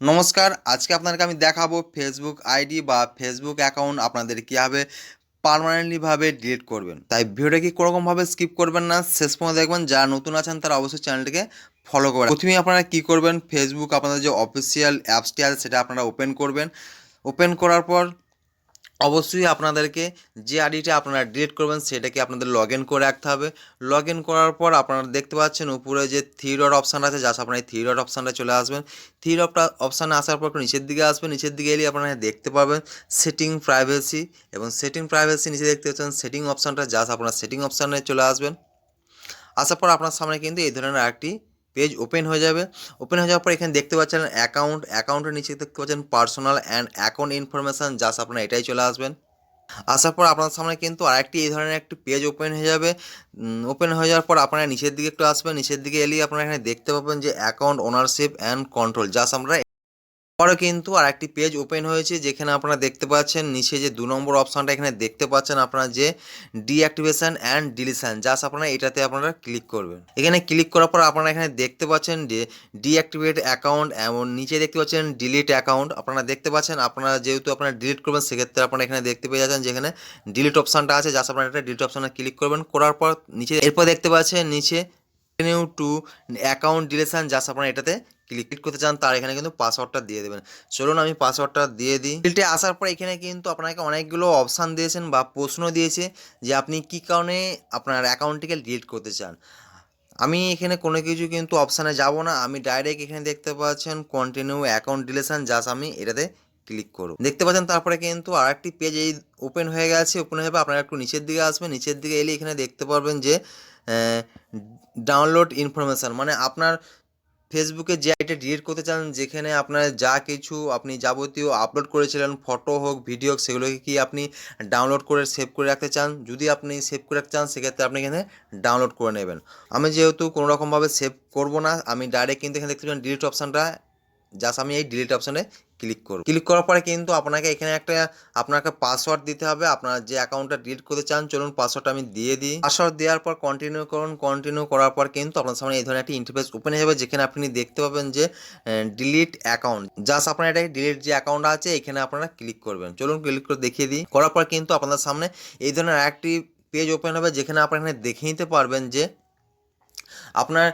নমস্কার, আজকে আপনাদেরকে আমি দেখাবো ফেসবুক আইডি বা ফেসবুক অ্যাকাউন্ট আপনাদের কীভাবে পারমানেন্টলিভাবে ডিলিট করবেন। তাই ভিডিওটা কি কোনোরকমভাবে স্কিপ করবেন না, শেষ পর্যন্ত দেখবেন, যারা নতুন আছেন তারা অবশ্যই চ্যানেলটিকে ফলো করবেন। প্রথমেই আপনারা কী করবেন ফেসবুক আপনাদের যে অফিসিয়াল অ্যাপসটি আছে সেটা আপনারা ওপেন করবেন। ওপেন করার পর অবশ্যই আপনাদেরকে যে আইডিটা আপনারা ডিলিট করবেন, সেটাকে আপনাদের লগ ইন করে রাখতে হবে। লগ ইন করার পর আপনারা দেখতে পাচ্ছেন উপরে যে থ্রি অপশান আছে জাস্ট আপনারা এই থ্রি অপশানটা চলে আসবেন। থ্রি ডট অপশানে আসার পর নিচের দিকে আসবেন। নিচের দিকে এলে আপনারা দেখতে পাবেন সেটিং প্রাইভেসি এবং সেটিং প্রাইভেসি নিচে দেখতে পাচ্ছেন সেটিং অপশানটা জাস্ট আপনারা সেটিং অপশানে চলে আসবেন। আসার পর আপনার সামনে কিন্তু এই ধরনের একটি পেজ ওপেন হয়ে যাবে। ওপেন হয়ে যাওয়ার পর এখানে দেখতে পাচ্ছেন অ্যাকাউন্ট অ্যাকাউন্টের নিচে দেখতে পাচ্ছেন personal and account information just আপনারা এটাই চলে আসবেন। আসার পর আপনার সামনে কিন্তু আরেকটি এই ধরনের একটি পেজ ওপেন হয়ে যাবে। ওপেন হয়ে যাওয়ার পর আপনারা নিচের দিকে একটু আসবেন। নিচের দিকে এলেই আপনারা এখানে দেখতে পাবেন যে account ownership and control just আমরা পরে কিন্তু আর একটি পেজ ওপেন হয়েছে, যেখানে আপনারা দেখতে পাচ্ছেন, নিচে যে দু নম্বর অপশানটা এখানে দেখতে পাচ্ছেন আপনারা যে ডিঅ্যাক্টিভেশন অ্যান্ড ডিলিশন জাস্ট আপনারা এটাতে আপনারা ক্লিক করবেন। এখানে ক্লিক করার পর আপনারা এখানে দেখতে পাচ্ছেন যে ডিঅ্যাক্টিভেট অ্যাকাউন্ট এমন, নিচে দেখতে পাচ্ছেন ডিলিট অ্যাকাউন্ট আপনারা দেখতে পাচ্ছেন আপনারা যেহেতু আপনারা ডিলিট করবেন, সেক্ষেত্রে আপনারা এখানে দেখতে পেয়ে যাচ্ছেন যেখানে ডিলিট অপশানটা আছে জাস্ট আপনারা এটা ডিলিট অপশানে ক্লিক করবেন, করার পর নিচে, এরপর দেখতে পাচ্ছেন নিচে continue to account deletion just আপনারা এটাতে ক্লিক করতে চান, তার এখানে কিন্তু পাসওয়ার্ডটা দিয়ে দেবেন। চলুন আমি পাসওয়ার্ডটা দিয়ে দিই। ডিলটে আসার পর এখানে কিন্তু আপনাকে অনেকগুলো অপশান দিয়েছেন বা প্রশ্ন দিয়েছে যে আপনি কী কারণে আপনার অ্যাকাউন্টটিকে ডিলিট করতে চান। আমি এখানে কোনো কিছু কিন্তু অপশানে যাব না। আমি ডাইরেক্ট এখানে দেখতে পাচ্ছেন কন্টিনিউ অ্যাকাউন্ট ডিলেশন জাস্ট আমি এটাতে ক্লিক করব দেখতে পাচ্ছেন তারপরে কিন্তু আরেকটি পেজ এই ওপেন হয়ে গেছে ওপেন হয়ে আপনারা একটু নিচের দিকে আসবেন, নিচের দিকে এলে এখানে দেখতে পারবেন যে ডাউনলোড ইনফরমেশান মানে আপনার ফেসবুকে যে আইটা ডিলিট করতে চান, যেখানে আপনার যা কিছু আপনি যাবতীয় আপলোড করেছিলেন ফটো হোক ভিডিও হোক, সেগুলোকে কি আপনি ডাউনলোড করে সেভ করে রাখতে চান? যদি আপনি সেভ করে রাখতে চান, সেক্ষেত্রে আপনি এখানে ডাউনলোড করে নেবেন। আমি যেহেতু কোনো রকমভাবে সেভ করব না, আমি ডাইরেক্ট কিন্তু এখানে দেখতে পাবেন ডিলিট অপশানটা জাস্ট আমি এই ডিলিট অপশানে ক্লিক করব। ক্লিক করার পরে কিন্তু আপনাকে এখানে একটা, আপনাকে পাসওয়ার্ড দিতে হবে। আপনার যে অ্যাকাউন্টটা ডিলিট করতে চান, চলুন পাসওয়ার্ডটা আমি দিয়ে দিই। পাসওয়ার্ড দেওয়ার পর কন্টিনিউ করুন কন্টিনিউ করার পর কিন্তু আপনার সামনে এই ধরনের একটি ইন্টারফেস ওপেন যাবে, যেখানে আপনি দেখতে পাবেন যে ডিলিট অ্যাকাউন্ট জাস্ট আপনার এটা ডিলিট যে অ্যাকাউন্ট আছে, এখানে আপনারা ক্লিক করবেন। চলুন ক্লিক করে দেখিয়ে দিই। করার পর কিন্তু আপনাদের সামনে এই ধরনের একটি পেজ ওপেন হবে, যেখানে আপনারা এখানে দেখে নিতে পারবেন যে, আপনার,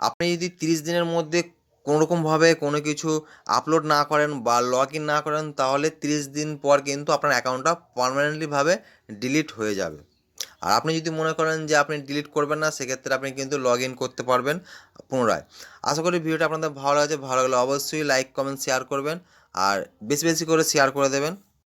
আপনি যদি তিরিশ দিনের মধ্যে কোনোরকমভাবে কোনো কিছু আপলোড না করেন বা লগ ইন না করেন, তাহলে তিরিশ দিন পর কিন্তু আপনার অ্যাকাউন্টটা পারমানেন্টলিভাবে ডিলিট হয়ে যাবে। আর আপনি যদি মনে করেন যে আপনি ডিলিট করবেন না, সেক্ষেত্রে আপনি কিন্তু লগ ইন করতে পারবেন পুনরায়। আশা করি ভিডিওটা আপনাদের ভালো লাগছে, ভালো লাগলে অবশ্যই লাইক কমেন্ট শেয়ার করবেন। আর বেশি বেশি করে শেয়ার করে দেবেন।